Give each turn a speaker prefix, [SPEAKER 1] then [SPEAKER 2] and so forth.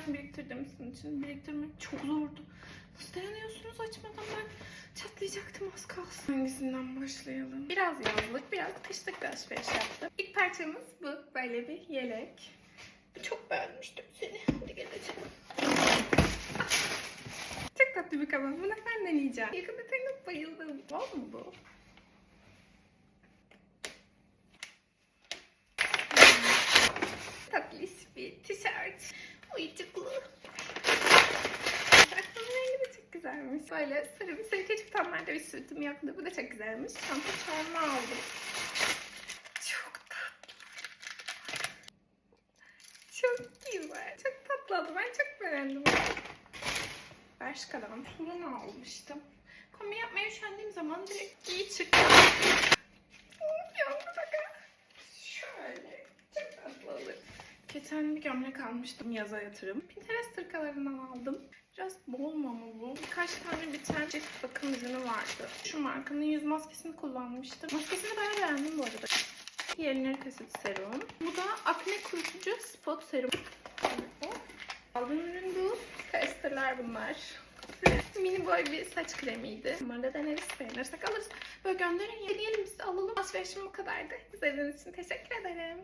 [SPEAKER 1] hayatım biriktirdim sizin için. Biriktirmek çok zordu. Nasıl dayanıyorsunuz açmadan ben çatlayacaktım az kalsın. Hangisinden başlayalım? Biraz yazlık, biraz kışlık bir alışveriş yaptım. İlk parçamız bu. Böyle bir yelek. Çok beğenmiştim seni. Hadi gel açalım. Çok tatlı bir kaban. Bunu ben deneyeceğim. Yakında tanıp bayıldım. Var mı bu? Güzelmiş. Böyle sarı bir sarı tonlarda bir sütüm yoktu. Bu da çok güzelmiş. Çanta çorma aldım. Çok tatlı. Çok güzel. Çok tatlı oldu. Ben çok beğendim. Bershka'dan tulum almıştım. Kombi yapmaya üşendiğim zaman direkt giy çık. Yandı bakın. Şöyle. Çok tatlı olur. Geçen bir gömlek almıştım yaza yatırım. Pinterest hırkalarından aldım. Biraz Birkaç tane biten cilt bakım ürünü vardı. Şu markanın yüz maskesini kullanmıştım. Maskesini bayağı beğendim bu arada. Hyaluronik asit serum. Bu da akne kurutucu spot serum. Aldığım ürün bu. Testerler bunlar. Mini boy bir saç kremiydi. Bunları da deneriz, beğenirsek alırız. Böyle gönderin, yiyelim biz alalım. Alışverişim bu kadardı. İzlediğiniz için teşekkür ederim.